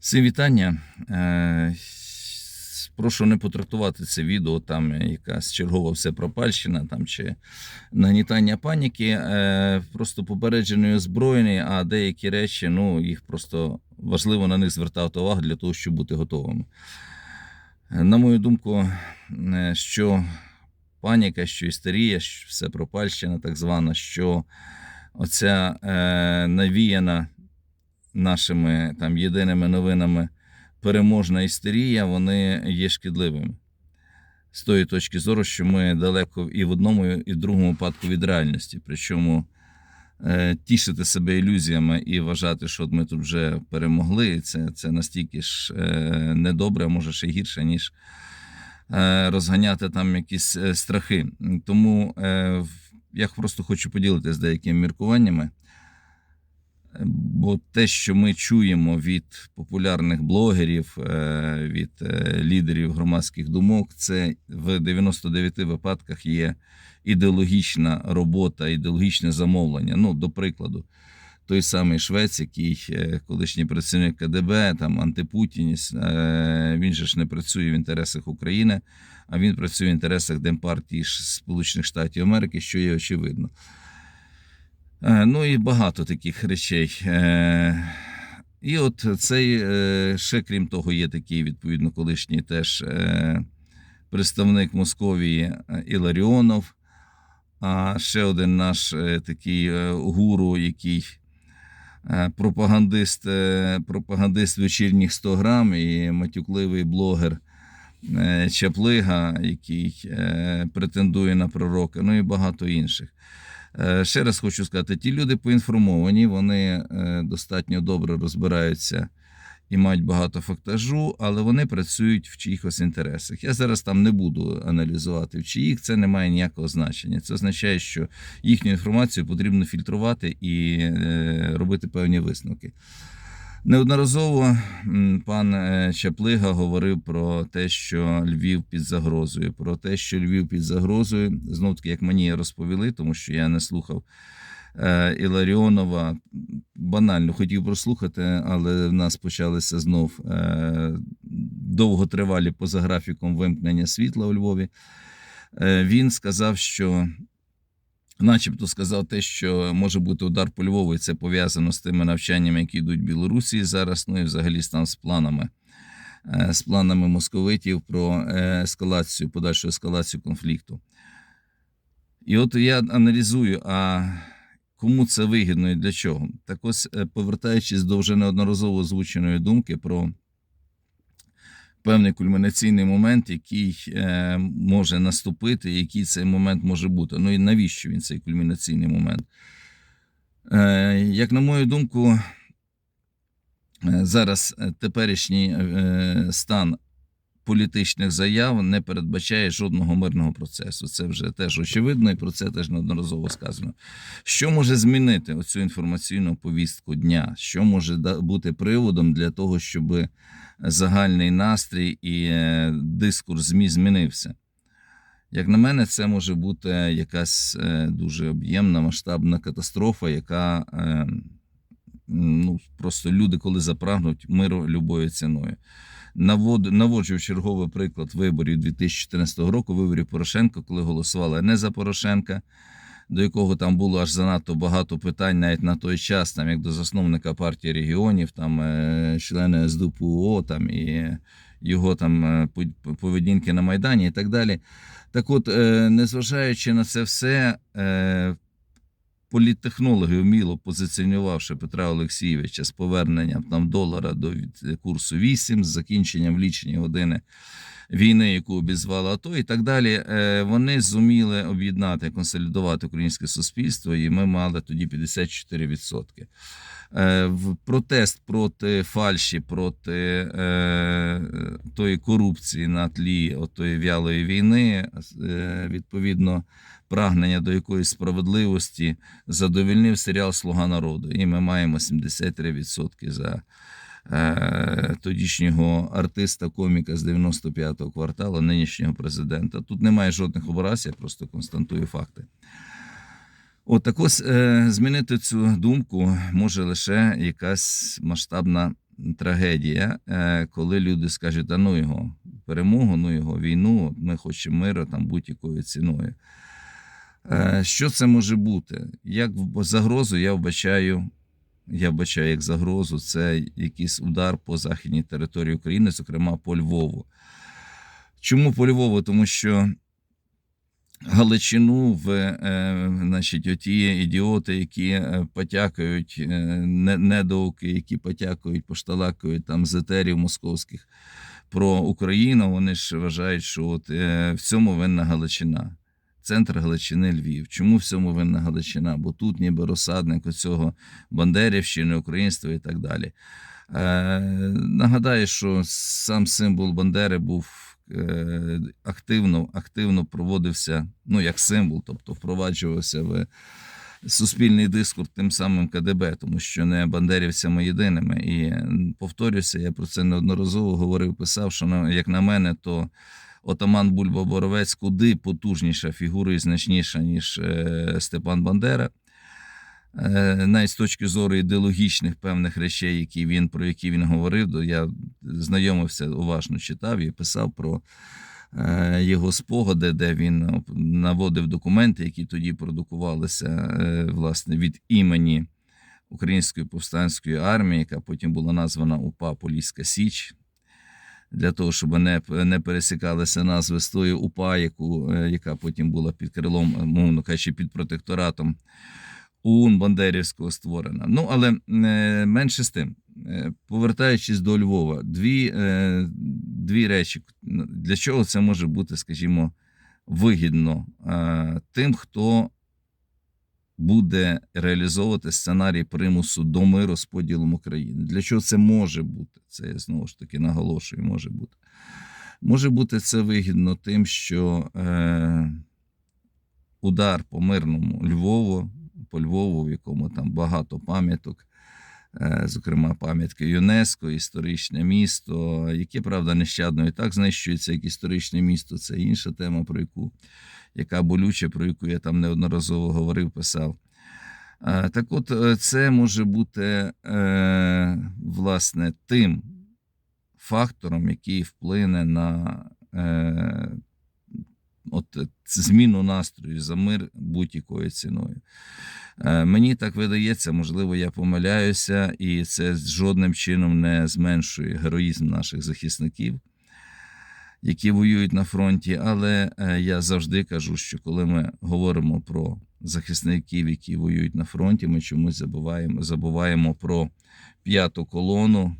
Всім вітання. Е, Прошу не потрактувати це відео, там якась чергова всепропальщина там, чи нагнітання паніки. Е, Просто попереджений озброєний, а деякі речі, ну, їх просто важливо на них звертати увагу для того, щоб бути готовими. На мою думку, е, що паніка, що істерія, що всепропальщина так звана, що оця навіяна нашими там єдиними новинами переможна істерія, вони є шкідливими. З тої точки зору, що ми далеко і в одному, і в другому випадку від реальності. Причому е, тішити себе ілюзіями і вважати, що от ми тут вже перемогли, це, це настільки ж е, недобре, а може ще гірше, ніж е, розганяти там якісь е, страхи. Тому е, я просто хочу поділитися деякими міркуваннями. Бо те, що ми чуємо від популярних блогерів, е, від е, лідерів громадських думок, це в 99 випадках є ідеологічна робота, ідеологічне замовлення. Ну, до прикладу, той самий Швець, який е, колишній працівник КДБ, там антипутіність, він же ж не працює в інтересах України, а він працює в інтересах Демпартії Сполучених Штатів Америки, що є очевидно. Е, Ну і багато таких речей. Е, І от цей е, ще крім того, є такий відповідно колишній теж представник Московії Іларіонов, а ще один наш такий гуру, який пропагандист, пропагандист вечірніх 100 грам і матюкливий блогер Чаплига, який претендує на пророка, ну і багато інших. Е, Ще раз хочу сказати: ті люди поінформовані, вони е, достатньо добре розбираються і мають багато фактажу, але вони працюють в чиїхось інтересах. Я зараз там не буду аналізувати в чиїх, це не має ніякого значення. Це означає, що їхню інформацію потрібно фільтрувати і е, робити певні висновки. Неодноразово пан е, Чаплига говорив про те, що Львів під загрозою, про те, що Львів під загрозою. Знов таки, як мені розповіли, тому що я не слухав е, Іларіонова. Банально хотів прослухати, але в нас почалися знов е, довготривалі поза графіком вимкнення світла у Львові. Е, він сказав, що начебто сказав те, що може бути удар по Львову, і це пов'язано з тими навчаннями, які йдуть в Білорусі зараз, ну і взагалі там з планами, е, з планами московитів про е, ескалацію, подальшу ескалацію конфлікту. І от я аналізую, а кому це вигідно і для чого? Так ось, е, повертаючись до вже неодноразово озвученої думки про певний кульмінаційний момент, який е, може наступити, який цей момент може бути. Ну і навіщо він цей кульмінаційний момент? Е, як на мою думку, е, зараз теперішній стан політичних заяв не передбачає жодного мирного процесу. Це вже теж очевидно, і про це теж неодноразово сказано. Що може змінити оцю інформаційну повістку дня? Що може бути приводом для того, щоб загальний настрій і е, дискурс ЗМІ змінився? Як на мене, це може бути якась е, дуже об'ємна масштабна катастрофа, яка е, ну, просто люди, коли запрагнуть миру любою ціною. Навод, наводжу черговий приклад виборів 2014 року, виборів Порошенка, коли голосували не за Порошенка, до якого там було аж занадто багато питань навіть на той час, там як до засновника партії регіонів, там е, члени СДПУО, там і його там е, поведінки на Майдані і так далі. Так от, е, незважаючи на це все, політтехнологи вміло позиціонувавши Петра Олексійовича з поверненням там долара до від- курсу 8, з закінченням лічені години війни, яку обізвала АТО, і так далі, е, вони зуміли об'єднати, консолідувати українське суспільство, і ми мали тоді 54%. Е, В протест проти фальші, проти е, тої корупції на тлі отої вялої війни, е, відповідно, прагнення до якоїсь справедливості задовільнив серіал Слуга народу. І ми маємо 73% за тодішнього артиста, коміка з 95-го кварталу, нинішнього президента. Тут немає жодних образ, я просто констатую факти. От так ось е, змінити цю думку може лише якась масштабна трагедія, е, коли люди скажуть, а ну його перемогу, ну його війну, ми хочемо миру там будь-якою ціною. Е, Що це може бути? Як загрозу я вбачаю, я вбачаю як загрозу, це якийсь удар по західній території України, зокрема по Львову. Чому по Львову? Тому що Галичину в е, значить, оті ідіоти, які е, потякають, е, недоуки, які потякають, пошталакають там з етерів московських про Україну, вони ж вважають, що от, в цьому винна Галичина. Центр Галичини Львів. Чому в цьому винна Галичина? Бо тут ніби розсадник оцього Бандерівщини, українства і так далі. Е, нагадаю, що сам символ Бандери був е, активно, активно проводився, ну як символ, тобто впроваджувався в суспільний дискурс тим самим КДБ, тому що не бандерівцями єдиними. І повторюся, я про це неодноразово говорив, писав, що як на мене, то отаман Бульба Боровець куди потужніша фігура і значніша, ніж е, Степан Бандера. Е, навіть з точки зору ідеологічних певних речей, які він, про які він говорив, я знайомився, уважно читав і писав про е, його спогади, де він наводив документи, які тоді продукувалися е, власне від імені Української повстанської армії, яка потім була названа УПА Поліська Січ. Для того, щоб не, не пересікалися назви з тою УПА, яку, яка потім була під крилом, мовно кажучи, під протекторатом ОУН Бандерівського створена. Ну, але е, менше з тим, Е, повертаючись до Львова, дві, е, дві речі. Для чого це може бути, скажімо, вигідно тим, хто буде реалізовувати сценарій примусу до миру з поділом України. Для чого це може бути? Це я знову ж таки наголошую, може бути. Може бути це вигідно тим, що е, удар по мирному Львову, по Львову, в якому там багато пам'яток, е, зокрема пам'ятки ЮНЕСКО, історичне місто, яке, правда, нещадно і так знищується, як історичне місто. Це інша тема, про яку яка болюча, про яку я там неодноразово говорив, писав. Е, Так от, е, це може бути власне тим фактором, який вплине на от, зміну настрою за мир будь-якою ціною. Е, Мені так видається, можливо, я помиляюся, і це жодним чином не зменшує героїзм наших захисників, які воюють на фронті. Але е, я завжди кажу, що коли ми говоримо про захисників, які воюють на фронті, ми чомусь забуваємо, забуваємо про п'яту колону,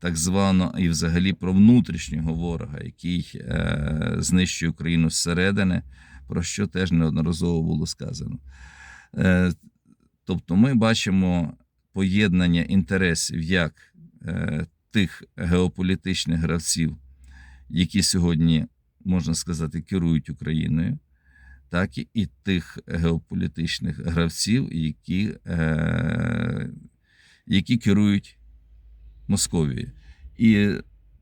так звану, і взагалі про внутрішнього ворога, який е, знищує Україну зсередини, про що теж неодноразово було сказано. Е, тобто ми бачимо поєднання інтересів як е, тих геополітичних гравців, які сьогодні, можна сказати, керують Україною, так і- і тих геополітичних гравців, які, е, які керують Московією. І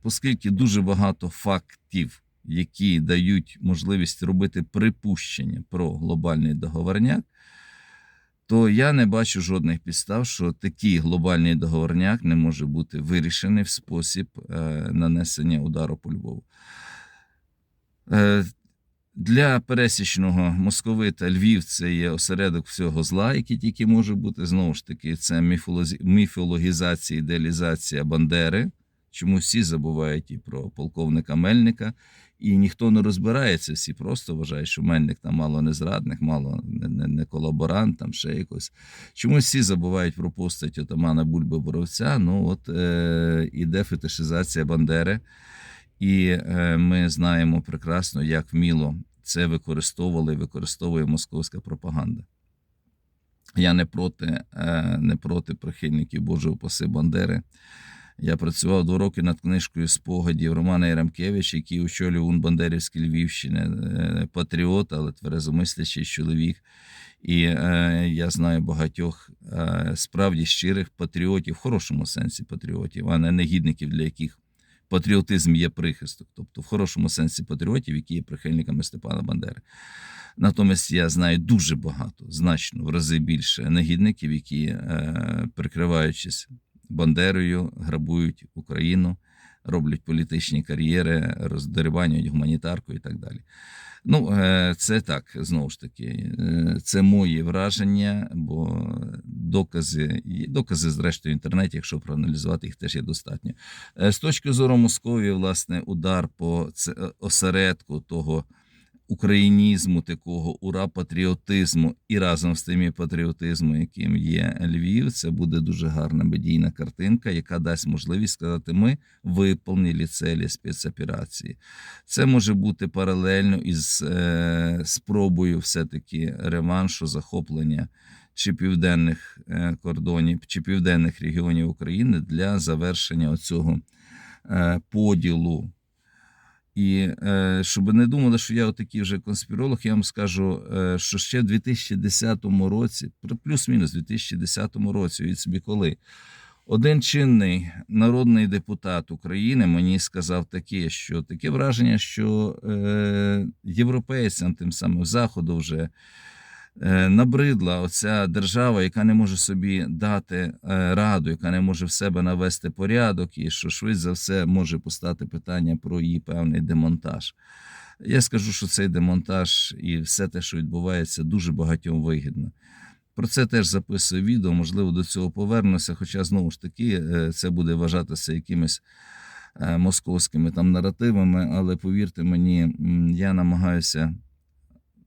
оскільки дуже багато фактів, які дають можливість робити припущення про глобальний договорняк, то я не бачу жодних підстав, що такий глобальний договорняк не може бути вирішений в спосіб е, нанесення удару по Львову. Для пересічного московита Львів це є осередок всього зла, який тільки може бути. Знову ж таки, це міфологізація, ідеалізація Бандери. Чому всі забувають і про полковника Мельника, і ніхто не розбирається, всі просто вважають, що Мельник там мало не зрадник, мало не, не, не колаборант, там ще якось. Чому всі забувають про постать отамана Бульби Боровця? Ну, от е, іде фетишизація Бандери. І е, ми знаємо прекрасно, як вміло це використовувала і використовує московська пропаганда. Я не проти, е, не проти прихильників Божого паси Бандери. Я працював два роки над книжкою спогадів Романа Яремкевича, який очолював УН Бандерівській Львівщини, е, патріот, але тверезомислячий чоловік. І е, я знаю багатьох е, справді щирих патріотів, в хорошому сенсі патріотів, а не негідників, для яких патріотизм є прихисток, тобто в хорошому сенсі патріотів, які є прихильниками Степана Бандери. Натомість я знаю дуже багато, значно в рази більше негідників, які, е, прикриваючись Бандерою грабують Україну, роблять політичні кар'єри, роздерибанюють гуманітарку і так далі. Ну, е, це так, знову ж таки, е, це мої враження, бо докази, є докази, зрештою, в інтернеті, якщо проаналізувати їх, теж є достатньо. Е, З точки зору Московії, власне, удар по е, осередку того українізму, такого ура патріотизму і разом з тим і патріотизму, яким є Львів, це буде дуже гарна медійна картинка, яка дасть можливість сказати: ми виповнили цілі спецоперації. Це може бути паралельно із е, спробою все-таки реваншу захоплення чи південних е, кордонів, чи південних регіонів України для завершення оцього е, поділу. І е, щоб не думали, що я отакий вже конспіролог, я вам скажу, що ще в 2010 році, плюс-мінус 2010 році, від собі коли, один чинний народний депутат України мені сказав таке, що таке враження, що європейцям, тим самим заходу, вже набридла оця держава, яка не може собі дати е, раду, яка не може в себе навести порядок, і що швидше за все може постати питання про її певний демонтаж. Я скажу, що цей демонтаж і все те, що відбувається, дуже багатьом вигідно. Про це теж записую відео, можливо, до цього повернуся. Хоча знову ж таки е, це буде вважатися якимись е, московськими там наративами, але повірте мені, я намагаюся,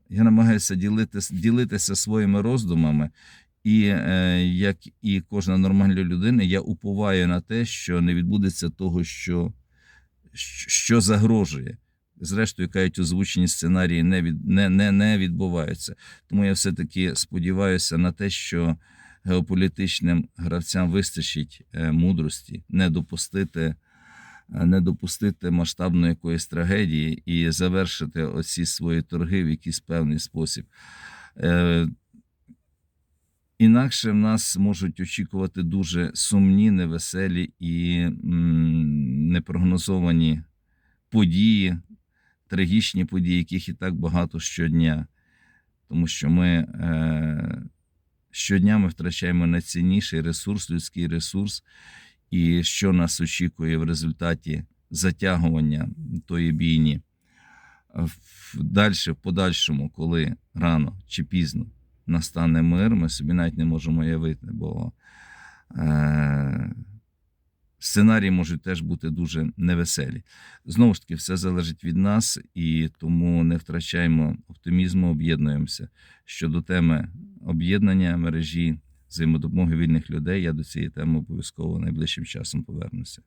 я намагаюся ділитися, ділитися своїми роздумами. І е, як і кожна нормальна людина, я уповаю на те, що не відбудеться того, що, що загрожує. Зрештою, кажуть, озвучені сценарії не, від, не, не, не відбуваються. Тому я все-таки сподіваюся на те, що геополітичним гравцям вистачить е, мудрості не допустити, не допустити масштабної якоїсь трагедії і завершити оці свої торги в якийсь певний спосіб. Е, Інакше в нас можуть очікувати дуже сумні, невеселі і непрогнозовані події, трагічні події, яких і так багато щодня. Тому що ми е, щодня ми втрачаємо найцінніший ресурс, людський ресурс, і що нас очікує в результаті затягування тої бійні. Далі, в подальшому, коли рано чи пізно настане мир, ми собі навіть не можемо уявити, бо е, сценарії можуть теж бути дуже невеселі. Знову ж таки, все залежить від нас, і тому не втрачаємо оптимізму, об'єднуємося. Щодо теми об'єднання мережі взаємодопомоги вільних людей, я до цієї теми обов'язково найближчим часом повернуся.